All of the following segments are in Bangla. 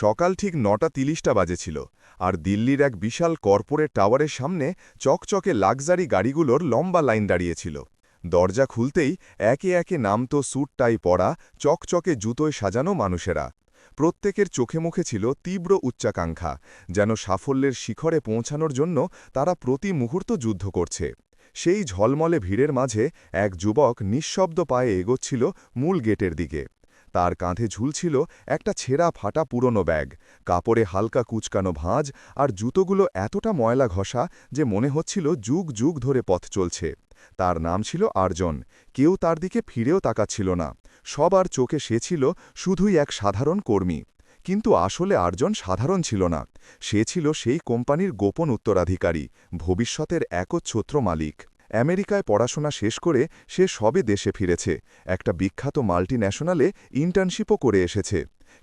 সকাল ঠিক নটা তিরিশটা বাজেছিল, আর দিল্লির এক বিশাল কর্পোরেট টাওয়ারের সামনে চকচকে লাক্সারি গাড়িগুলোর লম্বা লাইন দাঁড়িয়েছিল। দরজা খুলতেই একে একে নামতো স্যুট টাই পরা, চকচকে জুতোয় সাজানো মানুষেরা। প্রত্যেকের চোখে মুখে ছিল তীব্র উচ্চাকাঙ্ক্ষা, যেন সাফল্যের শিখরে পৌঁছানোর জন্য তারা প্রতি মুহূর্ত যুদ্ধ করছে। সেই ঝলমলে ভিড়ের মাঝে এক যুবক নিঃশব্দ পায়ে এগোচ্ছিল মূল গেটের দিকে। তার কাঁধে ঝুলছিল একটা ছেঁড়া ফাটা পুরনো ব্যাগ। কাপড়ে হালকা কুচকানো ভাঁজ আর জুতোগুলো এতটা ময়লা ঘষা যে মনে হচ্ছিল যুগ যুগ ধরে পথ চলছে। তার নাম ছিল আর্জন। কেউ তার দিকে ফিরেও তাকাচ্ছিল না। সবার চোখে সে ছিল শুধুই এক সাধারণ কর্মী। কিন্তু আসলে আর্জন সাধারণ ছিল না। সে ছিল সেই কোম্পানির গোপন উত্তরাধিকারী, ভবিষ্যতের একচ্ছত্র মালিক। আমেরিকায় পড়াশোনা শেষ করে সে সবে দেশে ফিরেছে। একটা বিখ্যাত মাল্টি ন্যাশনালে ইন্টার্নশিপও করে এসেছে।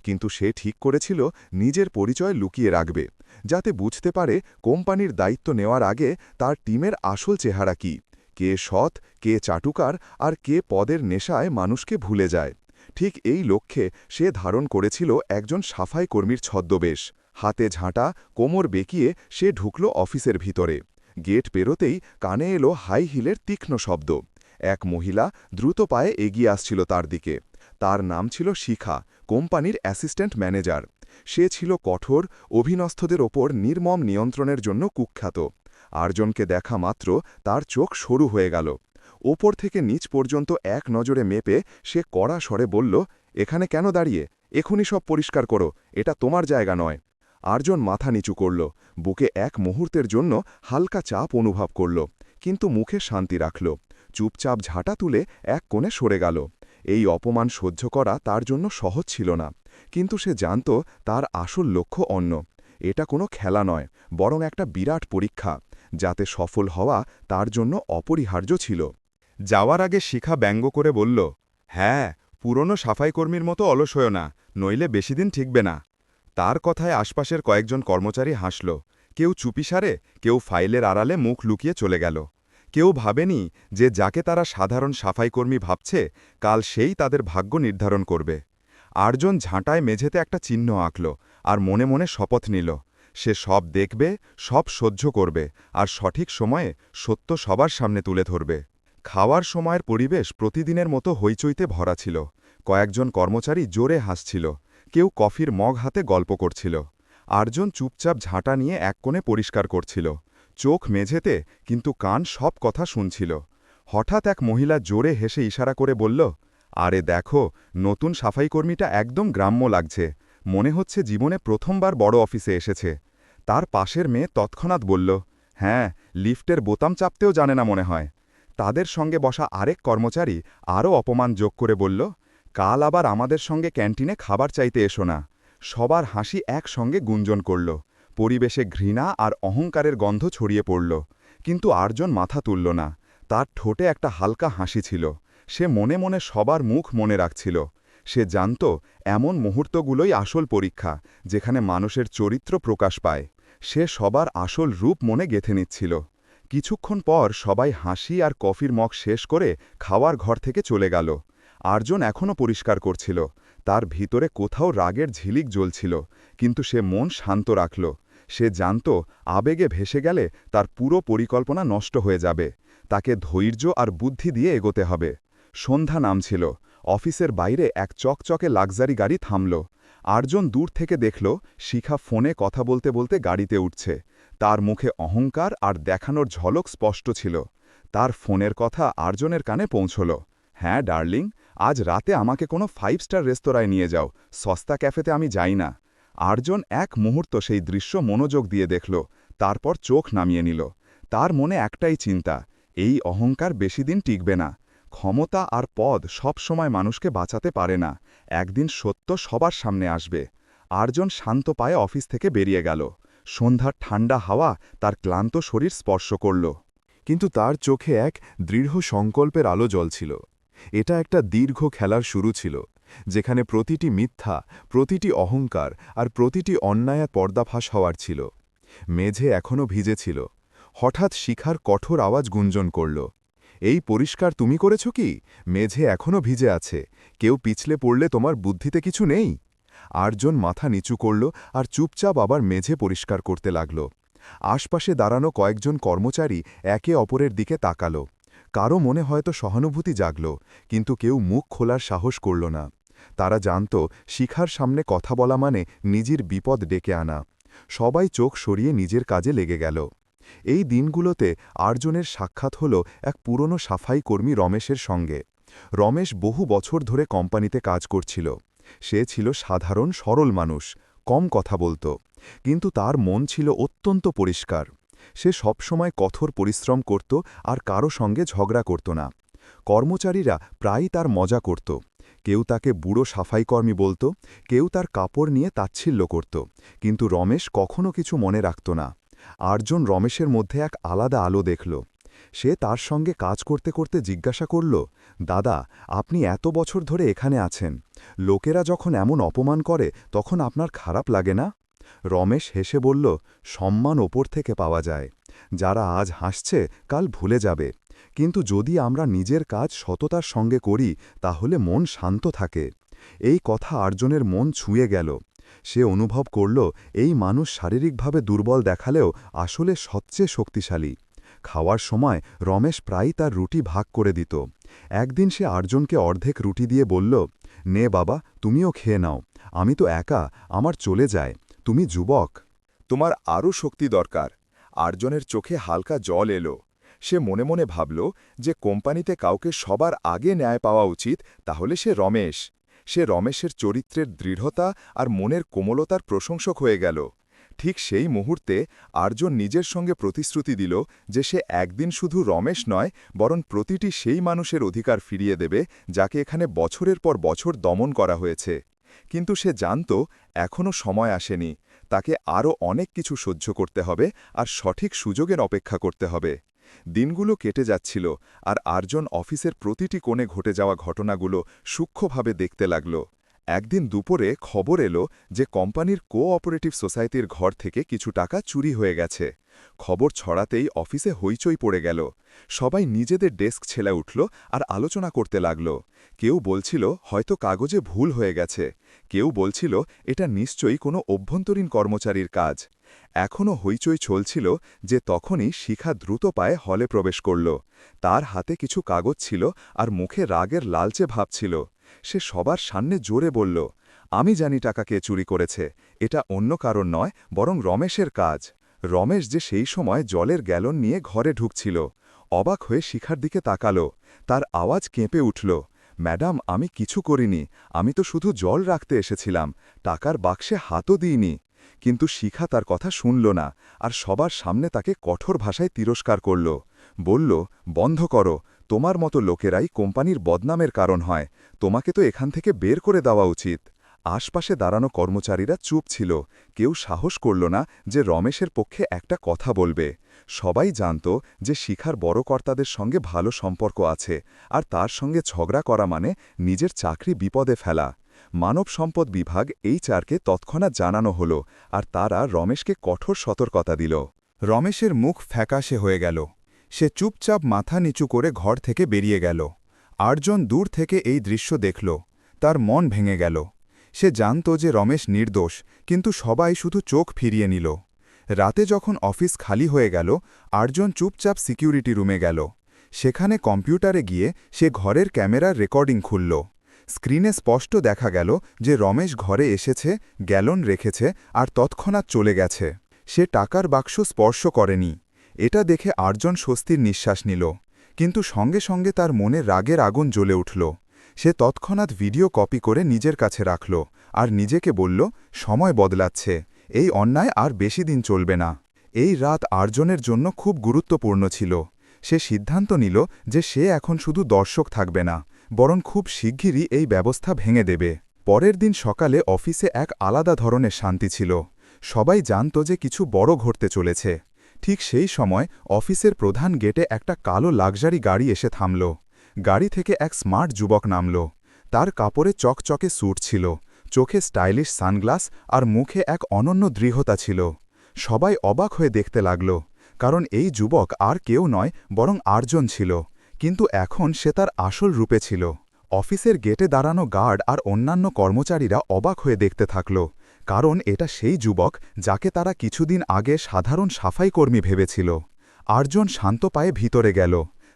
কিন্তু সে ঠিক করেছিল নিজের পরিচয় লুকিয়ে রাখবে, যাতে বুঝতে পারে কোম্পানির দায়িত্ব নেওয়ার আগে তার টিমের আসল চেহারা কি। কে সৎ, কে চাটুকার, আর কে পদের নেশায় মানুষকে ভুলে যায়। ঠিক এই লক্ষ্যে সে ধারণ করেছিল একজন সাফাই কর্মীর ছদ্মবেশ। হাতে ঝাঁটা, কোমর বেঁকিয়ে সে ঢুকল অফিসের ভিতরে। গেট পেরোতেই কানে এলো হাই হিলের তীক্ষ্ণ শব্দ। এক মহিলা দ্রুত পায়ে এগিয়ে আসছিল তার দিকে। তার নাম ছিল শিখা, কোম্পানির অ্যাসিস্ট্যান্ট ম্যানেজার। সে ছিল কঠোর, অভিনস্থদের ওপর নির্মম নিয়ন্ত্রণের জন্য কুখ্যাত। আর্জনকে দেখা মাত্র তার চোখ সরু হয়ে গেল। ওপর থেকে নিচ পর্যন্ত এক নজরে মেপে সে কড়া স্বরে বলল, এখানে কেন দাঁড়িয়ে? এখনই সব পরিষ্কার করো। এটা তোমার জায়গা নয়। আর্জন মাথা নিচু করল, বুকে এক মুহূর্তের জন্য হালকা চাপ অনুভব করল, কিন্তু মুখে শান্তি রাখল। চুপচাপ ঝাঁটা তুলে এক কোণে সরে গেল। এই অপমান সহ্য করা তার জন্য সহজ ছিল না, কিন্তু সে জানত তার আসল লক্ষ্য অন্য। এটা কোনো খেলা নয়, বরং একটা বিরাট পরীক্ষা, যাতে সফল হওয়া তার জন্য অপরিহার্য ছিল। যাওয়ার আগে শিখা ব্যঙ্গ করে বলল হ্যাঁ পুরনো সাফাইকর্মীর মতো অলস হয়েও না, নইলে বেশিদিন ঠিকবে না। তার কথায় আশপাশের কয়েকজন কর্মচারী হাসল। কেউ চুপিসারে কেউ ফাইলের আড়ালে মুখ লুকিয়ে চলে গেল। কেউ ভাবেনি যে যাকে তারা সাধারণ সাফাইকর্মী ভাবছে, কাল সেই তাদের ভাগ্য নির্ধারণ করবে। আটজন ঝাঁটায় মেঝেতে একটা চিহ্ন আঁকল আর মনে মনে শপথ নিল। সে সব দেখবে, সব সহ্য করবে আর সঠিক সময়ে সত্য সবার সামনে তুলে ধরবে। খাওয়ার সময়ের পরিবেশ প্রতিদিনের মতো হইচইতে ভরা ছিল। কয়েকজন কর্মচারী জোরে হাসছিল। কেউ কফির মগ হাতে গল্প করছিল। আরজন চুপচাপ ঝাঁটা নিয়ে এক কোণে পরিষ্কার করছিল। চোখ মেঝেতে, কিন্তু কান সব কথা শুনছিল। হঠাৎ এক মহিলা জোরে হেসে ইশারা করে বলল, আরে দেখো, নতুন সাফাইকর্মীটা একদম গ্রাম্য লাগছে। মনে হচ্ছে জীবনে প্রথমবার বড় অফিসে এসেছে। তার পাশের মেয়ে তৎক্ষণাৎ বলল হ্যাঁ লিফটের বোতাম চাপতেও জানে না মনে হয়। তাদের সঙ্গে বসা আরেক কর্মচারী আরও অপমান যোগ করে বলল কাল আবার আমাদের সঙ্গে ক্যান্টিনে খাবার চাইতে এসো না। সবার হাসি একসঙ্গে গুঞ্জন করল। পরিবেশে ঘৃণা আর অহংকারের গন্ধ ছড়িয়ে পড়ল। কিন্তু আরজন মাথা তুলল না। তার ঠোঁটে একটা হালকা হাসি ছিল। সে মনে মনে সবার মুখ মনে রাখছিল। সে জানত, এমন মুহূর্তগুলোই আসল পরীক্ষা, যেখানে মানুষের চরিত্র প্রকাশ পায়। সে সবার আসল রূপ মনে গেথে নিচ্ছিল। কিছুক্ষণ পর সবাই হাসি আর কফির মগ শেষ করে খাওয়ার ঘর থেকে চলে গেল। আর্জন এখনও পরিষ্কার করছিল। তার ভিতরে কোথাও রাগের ঝিলিক জ্বলছিল, কিন্তু সে মন শান্ত রাখল। সে জানত, আবেগে ভেসে গেলে তার পুরো পরিকল্পনা নষ্ট হয়ে যাবে। তাকে ধৈর্য আর বুদ্ধি দিয়ে এগোতে হবে। সন্ধ্যা নামছিল। অফিসের বাইরে এক চকচকে লাক্সারি গাড়ি থামল। আর্জন দূর থেকে দেখল, শিখা ফোনে কথা বলতে বলতে গাড়িতে উঠছে। তার মুখে অহংকার আর দেখানোর ঝলক স্পষ্ট ছিল। তার ফোনের কথা আর্জনের কানে পৌঁছল। হ্যাঁ ডার্লিং আজ রাতে আমাকে কোনো ফাইভ স্টার রেস্তোরাঁয় নিয়ে যাও। সস্তা ক্যাফেতে আমি যাই না। আর্জন এক মুহূর্ত সেই দৃশ্য মনোযোগ দিয়ে দেখল, তারপর চোখ নামিয়ে নিল। তার মনে একটাই চিন্তা, এই অহংকার বেশি দিন টিকবে না। ক্ষমতা আর পদ সব সময় মানুষকে বাঁচাতে পারে না। একদিন সত্য সবার সামনে আসবে। আর্জন শান্ত পায়ে অফিস থেকে বেরিয়ে গেল। সন্ধ্যার ঠান্ডা হাওয়া তার ক্লান্ত শরীর স্পর্শ করল। কিন্তু তার চোখে এক দৃঢ় সংকল্পের আলো জ্বলছিল। এটা একটা দীর্ঘ খেলার শুরু ছিল, যেখানে প্রতিটি মিথ্যা, প্রতিটি অহংকার আর প্রতিটি অন্যায় পর্দাফাস হওয়ার ছিল। মেঝে এখনও ভিজেছিল হঠাৎ শিখার কঠোর আওয়াজ গুঞ্জন করল, এই পরিষ্কার তুমি করেছ কি? মেঝে এখনও ভিজে আছে। কেউ পিছলে পড়লে তোমার বুদ্ধিতে কিছু নেই? আটজন মাথা নিচু করল আর চুপচাপ আবার মেঝে পরিষ্কার করতে লাগল। আশপাশে দাঁড়ানো কয়েকজন কর্মচারী একে অপরের দিকে তাকালো। কারও মনে হয়তো সহানুভূতি জাগল, কিন্তু কেউ মুখ খোলার সাহস করল না। তারা জানত, শিখার সামনে কথা বলা মানে নিজের বিপদ ডেকে আনা। সবাই চোখ সরিয়ে নিজের কাজে লেগে গেল। এই দিনগুলোতে আর্জনের সাক্ষাৎ হল এক পুরনো সাফাই কর্মী রমেশের সঙ্গে। রমেশ বহু বছর ধরে কোম্পানিতে কাজ করছিল। সে ছিল সাধারণ, সরল মানুষ, কম কথা বলত। কিন্তু তার মন ছিল অত্যন্ত পরিষ্কার। সে সবসময় কঠোর পরিশ্রম করত আর কারও সঙ্গে ঝগড়া করত না। কর্মচারীরা প্রায়ই তার মজা করত। কেউ তাকে বুড়ো সাফাইকর্মী বলত, কেউ তার কাপড় নিয়ে তাচ্ছিল্য করত। কিন্তু রমেশ কখনো কিছু মনে রাখত না। আটজন রমেশের মধ্যে এক আলাদা আলো দেখল। সে তার সঙ্গে কাজ করতে করতে জিজ্ঞাসা করল, দাদা, আপনি এত বছর ধরে এখানে আছেন। লোকেরা যখন এমন অপমান করে, তখন আপনার খারাপ লাগে না? রমেশ হেসে বলল, সম্মান ওপর থেকে পাওয়া যায়। যারা আজ হাসছে, কাল ভুলে যাবে। কিন্তু যদি আমরা নিজের কাজ সততার সঙ্গে করি, তাহলে মন শান্ত থাকে। এই কথা আর্জনের মন ছুঁয়ে গেল। সে অনুভব করল, এই মানুষ শারীরিকভাবে দুর্বল দেখালেও আসলে সবচেয়ে শক্তিশালী। খাওয়ার সময় রমেশ প্রায়ই তার রুটি ভাগ করে দিত। একদিন সে আর্জনকে অর্ধেক রুটি দিয়ে বলল, নে বাবা, তুমিও খেয়ে নাও। আমি তো একা, আমার চলে যায়। তুমি যুবক, তোমার আরও শক্তি দরকার। আর্জনের চোখে হালকা জল এলো। সে মনে মনে ভাবল যে কোম্পানিতে কাউকে সবার আগে ন্যায় পাওয়া উচিত, তাহলে সে রমেশ। সে রমেশের চরিত্রের দৃঢ়তা আর মনের কোমলতার প্রশংসক হয়ে গেল। ঠিক সেই মুহূর্তে আর্জন নিজের সঙ্গে প্রতিশ্রুতি দিল যে সে একদিন শুধু রমেশ নয়, বরং প্রতিটি সেই মানুষের অধিকার ফিরিয়ে দেবে, যাকে এখানে বছরের পর বছর দমন করা হয়েছে। কিন্তু সে জানত এখনও সময় আসেনি। তাকে আরও অনেক কিছু সহ্য করতে হবে আর সঠিক সুযোগের অপেক্ষা করতে হবে। দিনগুলো কেটে যাচ্ছিল আর আর্জন অফিসের প্রতিটি কোণে ঘটে যাওয়া ঘটনাগুলো সূক্ষ্মভাবে দেখতে লাগল। একদিন দুপুরে খবর এলো যে কোম্পানির কোঅপারেটিভ সোসাইটির ঘর থেকে কিছু টাকা চুরি হয়ে গেছে। খবর ছড়াতেই অফিসে হইচই পড়ে গেল। সবাই নিজেদের ডেস্ক ছেলে উঠল আর আলোচনা করতে লাগল। কেউ বলছিল, হয়তো কাগজে ভুল হয়ে গেছে। কেউ বলছিল, এটা নিশ্চয়ই কোনো অভ্যন্তরীণ কর্মচারীর কাজ। এখনও হইচই চলছিল যে তখনই শিখা দ্রুত পায়ে হলে প্রবেশ করল। তার হাতে কিছু কাগজ ছিল আর মুখে রাগের লালচে ভাব ছিল। সে সবার সামনে জোরে বলল, আমি জানি টাকা কে চুরি করেছে। এটা অন্য কারণ নয়, বরং রমেশের কাজ। রমেশ যে সেই সময় জলের গ্যালন নিয়ে ঘরে ঢুকছিল, অবাক হয়ে শিখার দিকে তাকালো। তার আওয়াজ কেঁপে উঠল। ম্যাডাম, আমি কিছু করিনি। আমি তো শুধু জল রাখতে এসেছিলাম। টাকার বাক্সে হাতও দিইনি। কিন্তু শিখা তার কথা শুনল না, আর সবার সামনে তাকে কঠোর ভাষায় তিরস্কার করল। বলল, বন্ধ করো। তোমার মতো লোকেরাই কোম্পানির বদনামের কারণ হয়। তোমাকে তো এখান থেকে বের করে দেওয়া উচিত। আশপাশে দাঁড়ানো কর্মচারীরা চুপ ছিল। কেউ সাহস করল না যে রমেশের পক্ষে একটা কথা বলবে। সবাই জানত যে শিখার বড় কর্তাদের সঙ্গে ভালো সম্পর্ক আছে, আর তার সঙ্গে ঝগড়া করা মানে নিজের চাকরি বিপদে ফেলা। মানব সম্পদ বিভাগ এই চারকে তৎক্ষণাৎ জানানো হল, আর তারা রমেশকে কঠোর সতর্কতা দিল। রমেশের মুখ ফ্যাকাশে হয়ে গেল। সে চুপচাপ মাথা নিচু করে ঘর থেকে বেরিয়ে গেল। আটজন দূর থেকে এই দৃশ্য দেখল। তার মন ভেঙে গেল। সে জানত যে রমেশ নির্দোষ, কিন্তু সবাই শুধু চোখ ফিরিয়ে নিল। রাতে যখন অফিস খালি হয়ে গেল, আটজন চুপচাপ সিকিউরিটি রুমে গেল। সেখানে কম্পিউটারে গিয়ে সে ঘরের ক্যামেরার রেকর্ডিং খুলল। স্ক্রিনে স্পষ্ট দেখা গেল যে রমেশ ঘরে এসেছে, গ্যালন রেখেছে আর তৎক্ষণাৎ চলে গেছে। সে টাকার বাক্স স্পর্শ করেনি। এটা দেখে আটজন স্বস্তির নিঃশ্বাস নিল। কিন্তু সঙ্গে সঙ্গে তার মনে রাগের আগুন জ্বলে উঠল। সে তৎক্ষণাৎ ভিডিও কপি করে নিজের কাছে রাখল আর নিজেকে বলল, সময় বদলাচ্ছে। এই অন্যায় আর বেশি দিন চলবে না। এই রাত আর্জনের জন্য খুব গুরুত্বপূর্ণ ছিল। সে সিদ্ধান্ত নিল যে সে এখন শুধু দর্শক থাকবে না, বরং খুব শিগগিরই এই ব্যবস্থা ভেঙে দেবে। পরের দিন সকালে অফিসে এক আলাদা ধরনের শান্তি ছিল। সবাই জানত যে কিছু বড় ঘটতে চলেছে। ঠিক সেই সময় অফিসের প্রধান গেটে একটা কালো লাক্সারি গাড়ি এসে থামল। গাড়ি থেকে এক স্মার্ট যুবক নামল। তার কাপড়ে চকচকে স্যুট ছিল। চোখে স্টাইলিশ সানগ্লাস আর মুখে এক অনন্য দৃঢ়তা ছিল। সবাই অবাক হয়ে দেখতে লাগল, কারণ এই যুবক আর কেউ নয়, বরং আর্জন ছিল। কিন্তু এখন সে তার আসল রূপে ছিল। অফিসের গেটে দাঁড়ানো গার্ড আর অন্যান্য কর্মচারীরা অবাক হয়ে দেখতে থাকল, কারণ এটা সেই যুবক যাকে তারা কিছুদিন আগে সাধারণ সাফাই কর্মী ভেবেছিল। আর্জন শান্ত পায়ে ভিতরে গেল।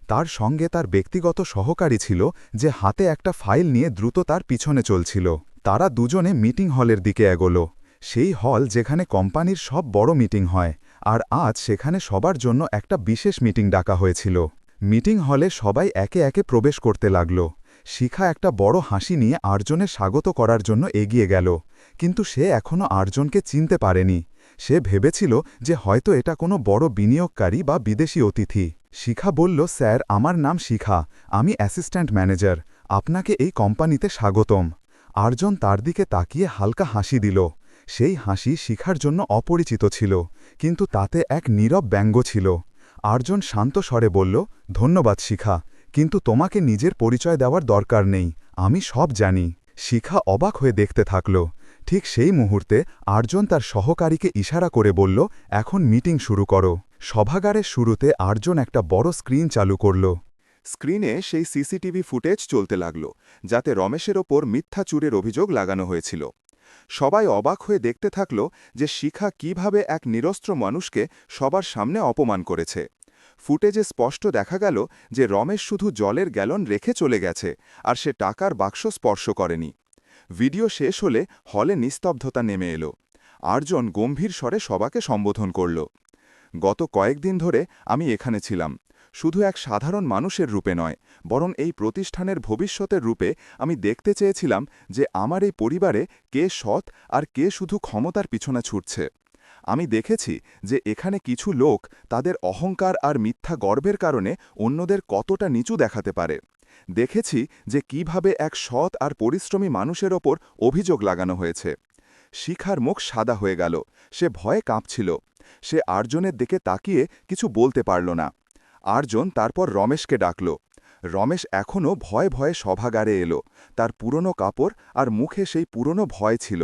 তার সঙ্গে তার ব্যক্তিগত সহকারী ছিল, যে হাতে একটা ফাইল নিয়ে দ্রুত তার পিছনে চলছিল। তারা দুজনে মিটিং হলের দিকে এগোল। সেই হল যেখানে কোম্পানির সব বড় মিটিং হয়, আর আজ সেখানে সবার জন্য একটা বিশেষ মিটিং ডাকা হয়েছিল। মিটিং হলে সবাই একে একে প্রবেশ করতে লাগল। শিখা একটা বড় হাসি নিয়ে আর্জনের স্বাগত করার জন্য এগিয়ে গেল, কিন্তু সে এখনও আর্জনকে চিনতে পারেনি। সে ভেবেছিল যে হয়তো এটা কোনো বড় বিনিয়োগকারী বা বিদেশি অতিথি। শিখা বলল, স্যার, আমার নাম শিখা, আমি অ্যাসিস্ট্যান্ট ম্যানেজার, আপনাকে এই কোম্পানিতে স্বাগতম। আর্জন তার দিকে তাকিয়ে হালকা হাসি দিল। সেই হাসি শিখার জন্য অপরিচিত ছিল, কিন্তু তাতে এক নীরব ব্যঙ্গ ছিল। আর্জন শান্ত স্বরে বলল, ধন্যবাদ শিখা, কিন্তু তোমাকে নিজের পরিচয় দেওয়ার দরকার নেই, আমি সব জানি। শিখা অবাক হয়ে দেখতে থাকল। ঠিক সেই মুহূর্তে আর্জন তার সহকারীকে ইশারা করে বলল, এখন মিটিং শুরু করো। সভাগারের শুরুতে আর্জন একটা বড় স্ক্রিন চালু করল। স্ক্রিনে সেই সিসিটিভি ফুটেজ চলতে লাগল, যাতে রমেশের ওপর মিথ্যা চুরের অভিযোগ লাগানো হয়েছিল। সবাই অবাক হয়ে দেখতে থাকল যে শিখা কীভাবে এক নিরস্ত্র মানুষকে সবার সামনে অপমান করেছে। ফুটেজে স্পষ্ট দেখা গেল যে রমেশ শুধু জলের গ্যালন রেখে চলে গেছে, আর সে টাকার বাক্স স্পর্শ করেনি। ভিডিও শেষ হলে হলে নিস্তব্ধতা নেমে এলো। আর্জন গম্ভীর স্বরে সবাকে সম্বোধন করল, গত কয়েকদিন ধরে আমি এখানে ছিলাম। শুধু এক সাধারণ মানুষের রূপে নয়, বরং এই প্রতিষ্ঠানের ভবিষ্যতের রূপে আমি দেখতে চেয়েছিলাম যে আমার এই পরিবারে কে সৎ আর কে শুধু ক্ষমতার পিছনে ছুটছে। আমি দেখেছি যে এখানে কিছু লোক তাদের অহংকার আর মিথ্যা গর্বের কারণে অন্যদের কতটা নিচু দেখাতে পারে। দেখেছি যে কীভাবে এক সৎ আর পরিশ্রমী মানুষের ওপর অভিযোগ লাগানো হয়েছে। শিখার মুখ সাদা হয়ে গেল, সে ভয়ে কাঁপছিল। সে আর্জনের দিকে তাকিয়ে কিছু বলতে পারল না। আর্জন তারপর রমেশকে ডাকল। রমেশ এখনও ভয়ে ভয়ে সভাগারে এলো। তার পুরনো কাপড় আর মুখে সেই পুরনো ভয় ছিল।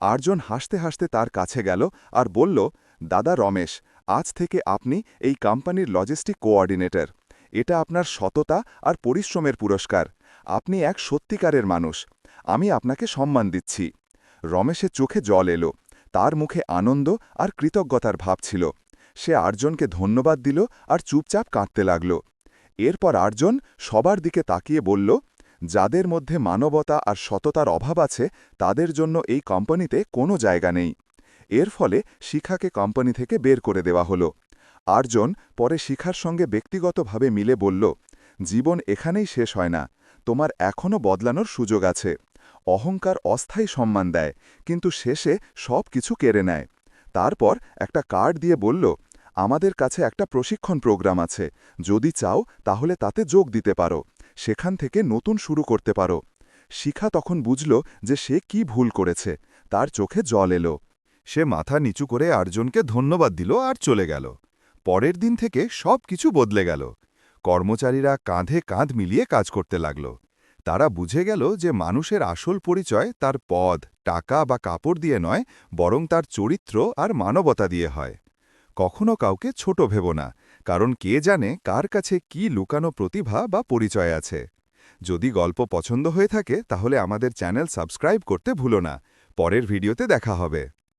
আর্জন হাসতে হাসতে তার কাছে গেল আর বলল, দাদা রমেশ, আজ থেকে আপনি এই কোম্পানির লজিস্টিক কোঅর্ডিনেটর। এটা আপনার সততা আর পরিশ্রমের পুরস্কার। আপনি এক সত্যিকারের মানুষ। আমি আপনাকে সম্মান দিচ্ছি। রমেশের চোখে জল এলো। তার মুখে আনন্দ আর কৃতজ্ঞতার ভাব ছিল। সে আর্জনকে ধন্যবাদ দিল আর চুপচাপ কাঁদতে লাগল। এরপর আর্জন সবার দিকে তাকিয়ে বলল, যাদের মধ্যে মানবতা আর সততার অভাব আছে, তাদের জন্য এই কোম্পানিতে কোনো জায়গা নেই। এর ফলে শিখাকে কোম্পানি থেকে বের করে দেওয়া হলো। আর্জন পরে শিখার সঙ্গে ব্যক্তিগতভাবে মিলে বলল, জীবন এখানেই শেষ হয় না। তোমার এখনও বদলানোর সুযোগ আছে। অহংকার অস্থায়ী সম্মান দেয়, কিন্তু শেষে সব কিছু কেড়ে নেয়। তারপর একটা কার্ড দিয়ে বলল আমাদের কাছে একটা প্রশিক্ষণ প্রোগ্রাম আছে। যদি চাও, তাহলে তাতে যোগ দিতে পারো। সেখান থেকে নতুন শুরু করতে পারো। শিখা তখন বুঝল যে সে কি ভুল করেছে। তার চোখে জল এলো। সে মাথা নিচু করে আর্জনকে ধন্যবাদ দিল আর চলে গেল। পরের দিন থেকে সব কিছু বদলে গেল। কর্মচারীরা কাঁধে কাঁধ মিলিয়ে কাজ করতে লাগল। তারা বুঝে গেল যে মানুষের আসল পরিচয় তার পদ, টাকা বা কাপড় দিয়ে নয়, বরং তার চরিত্র আর মানবতা দিয়ে হয়। কখনো কাউকে ছোট ভেব না, কারণ কে জানে কার কাছে কি লুকানো প্রতিভা বা পরিচয় আছে। যদি গল্প পছন্দ হয়ে থাকে, তাহলে আমাদের চ্যানেল সাবস্ক্রাইব করতে ভুলো না। পরের ভিডিওতে দেখা হবে।